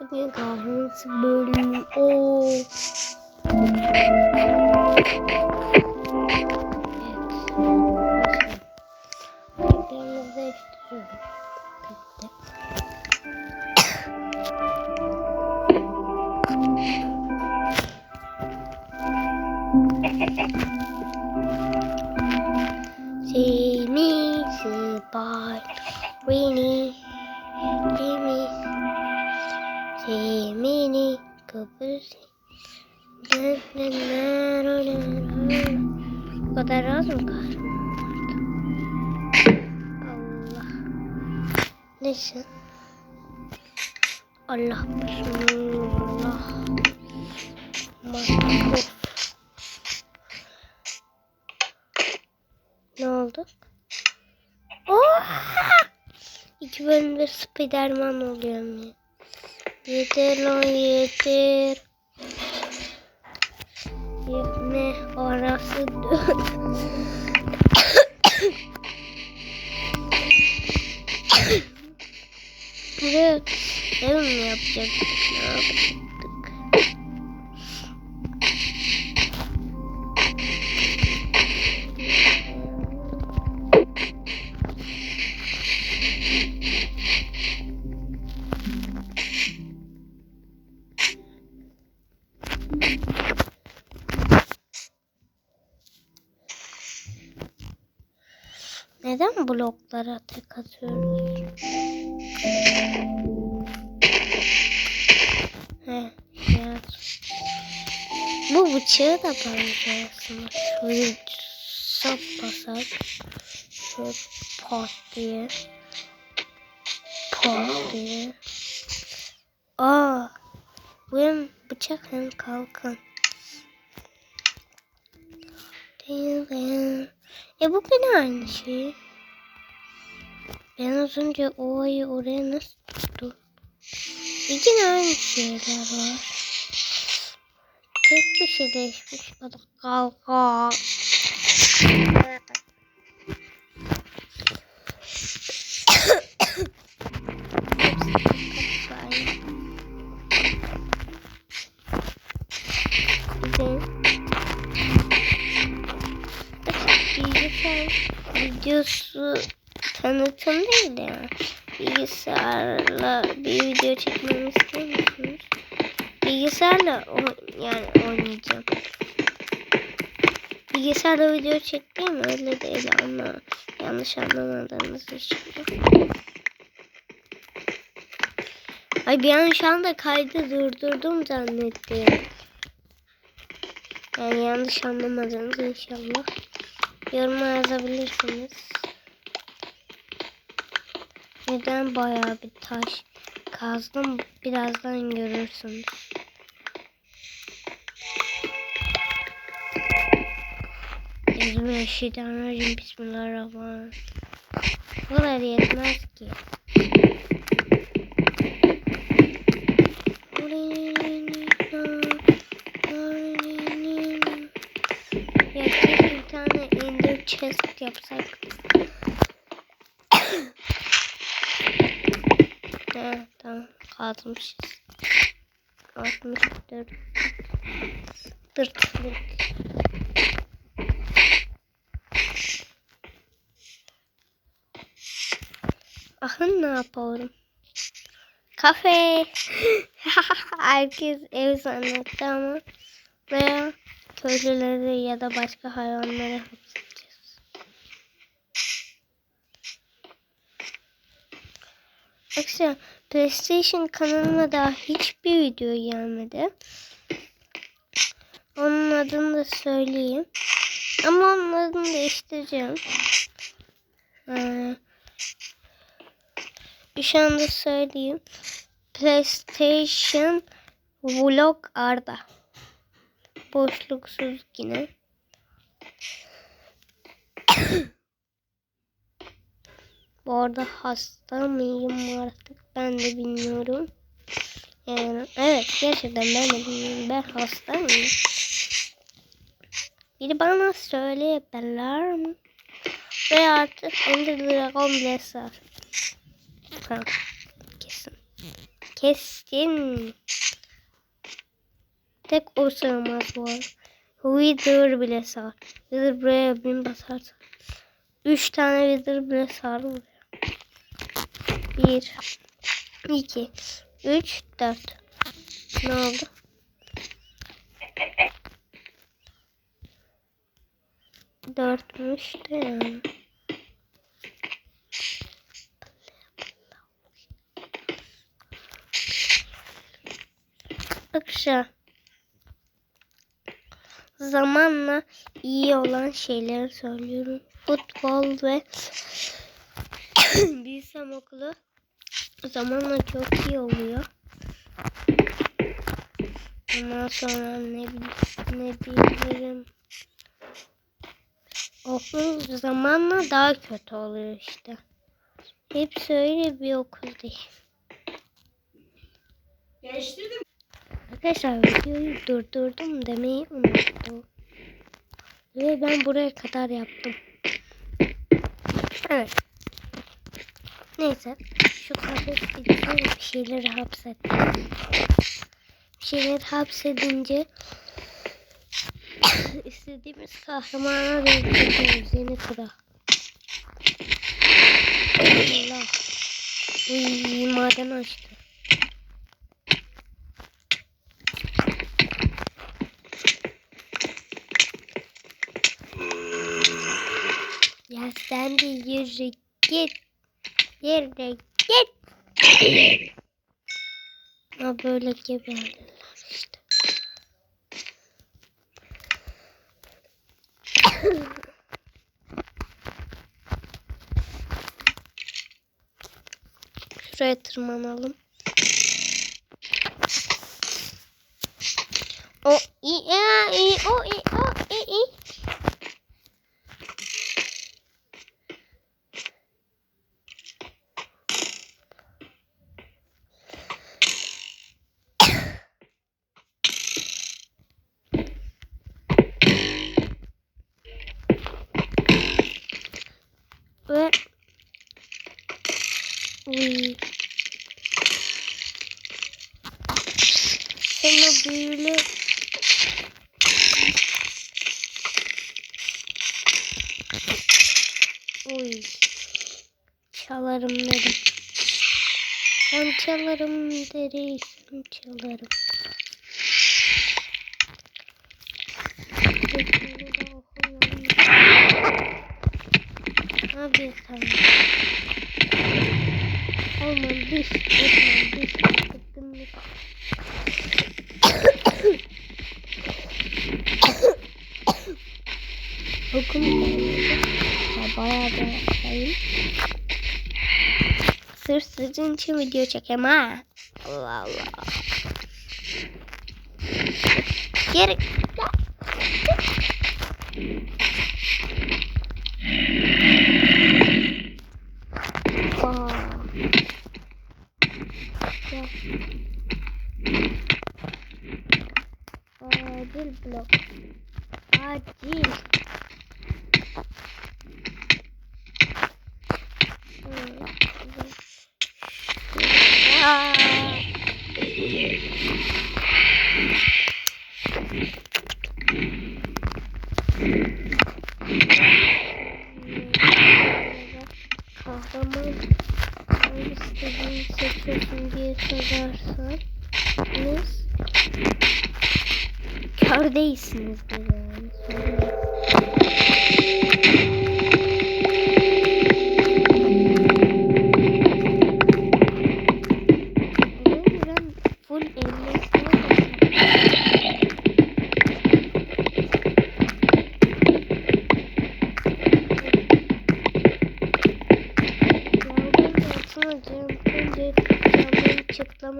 Bu niye kahvesi bölüm? Oo. Evet. Renklerimizi değiştiriyorum. Allah Bismillah Mahmut Ne oldu? Oha! İki bölümde Spiderman oluyorum ya. Yeter lan yeter. Ne orası dön. Ev mi yapacaktık? Ne yapacaktık? Neden bloklara tek atıyoruz? Bıçağı da aslında. Şöyle sap basak. Şöyle pat diye. Pat diye. Aa, bu hem bıçak hem kalkan. E bu yine aynı şey. Ben az önce o ayı oraya nasıl tuttum? Yine aynı şeyler var. Tek bir şey değişmiş. Güzel. bilgisayar videosu tanıtım değil de bilgisayarla bir video çekmemi istiyor musunuz? Bilgisayarla yani oynayacağım. Bilgisayarla video çektiğim öyle değil ama yanlış anlamadığınız için. Ay bir an şu anda kaydı durdurdum zannettim. Yani yanlış anlamadınız inşallah. Yoruma yazabilirsiniz. Neden bayağı bir taş kazdım birazdan görürsünüz. Bismillahirrahmanirrahim. Bismillahirrahmanirrahim. Bu kadar yetmez ki. Ya bir tane ender chest yapsak. He tamam kazmışız. 64 Dırt dırt. Ahın ne yapalım? Kafe. Herkes ev zannetti ama veya köylüleri ya da başka hayvanları hapsedeceğiz. Arkadaşlar PlayStation kanalına daha hiçbir video gelmedi. Onun adını da söyleyeyim. Ama onun adını değiştireceğim. Ee, şu anda söyleyeyim. PlayStation Vlog Arda. Boşluksuz yine. Bu arada hasta mıyım artık ben de bilmiyorum. Yani evet gerçekten ben de bilmiyorum. Ben hasta mıyım? Biri bana söyleyebilirler mi? Ve artık Ender Dragon Blessar. Ha, kesin. Kestin. Tek o sığmaz bu arada. Wither bile sar. Wither buraya bin basar. Üç tane Wither bile sar buraya. Bir. iki, Üç. Dört. Ne oldu? Dörtmüş de yani. Arkadaşlar zamanla iyi olan şeyleri söylüyorum. Futbol ve bilsem okulu zamanla çok iyi oluyor. Ondan sonra ne, ne diyebilirim. Okul zamanla daha kötü oluyor işte. Hepsi öyle bir okul değil. Geçtirdim. Arkadaşlar videoyu durdurdum demeyi unuttum. Ve ben buraya kadar yaptım. Evet. Neyse. Şu kafes bir şeyleri hapsettim. Bir şeyleri hapsedince istediğimiz kahramana dönüştürüyoruz yeni tura. Allah. Uy, maden açtı. Ya sen de yürü git. Yürü git. Ha böyle geberdiler işte. Şuraya tırmanalım. O i a i o i o i i. Ve O büyülü Uy. Çalarım dedim. Ben çalarım dediysem çalarım. Abi tamam. Olmam. Olmam düş. Sıktım düş. Okum ya bayağı bir yapayım. Sırf sizin için video çekeyim ha. Allah Allah. Geri.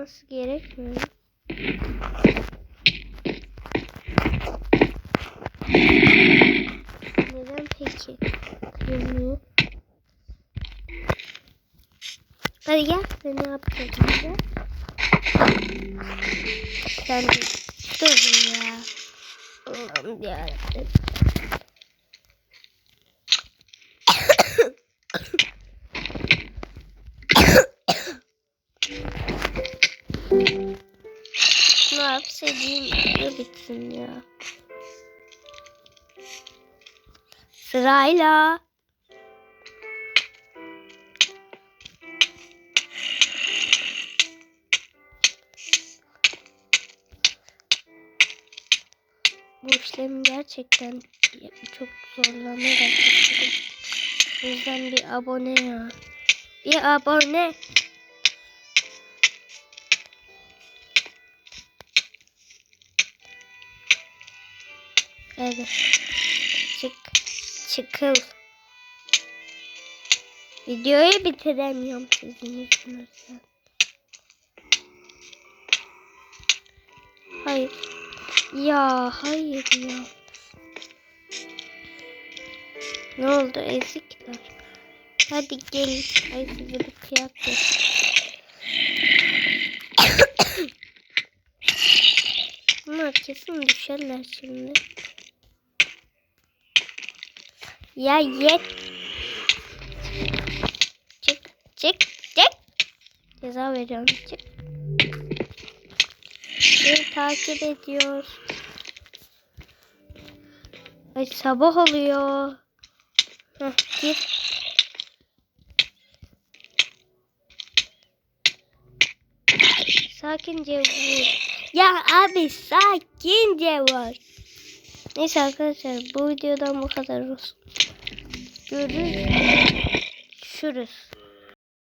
Çıtlaması gerekmiyor. Neden peki kırmıyor? Hadi gel seni yapacağım bize. Sen dur ya. Allah'ım yarabbim. Video bitsin ya. Sırayla. Bu işlemi gerçekten çok zorlanarak yapıyorum. O yüzden bir abone ya. Bir abone. Evet. Çık. Çıkıl. Videoyu bitiremiyorum sizin yüzünüzden. Hayır. Ya hayır ya. Ne oldu ezikler? Hadi gelin. Ay size bir kıyak. Bunlar kesin düşerler şimdi. Ya yet. Çık çık çık. Ceza veriyorum çık. Beni takip ediyor. Ay sabah oluyor. Heh, gir. Sakince vur. Ya abi sakince vur. Neyse arkadaşlar bu videodan bu kadar olsun. Görüşürüz.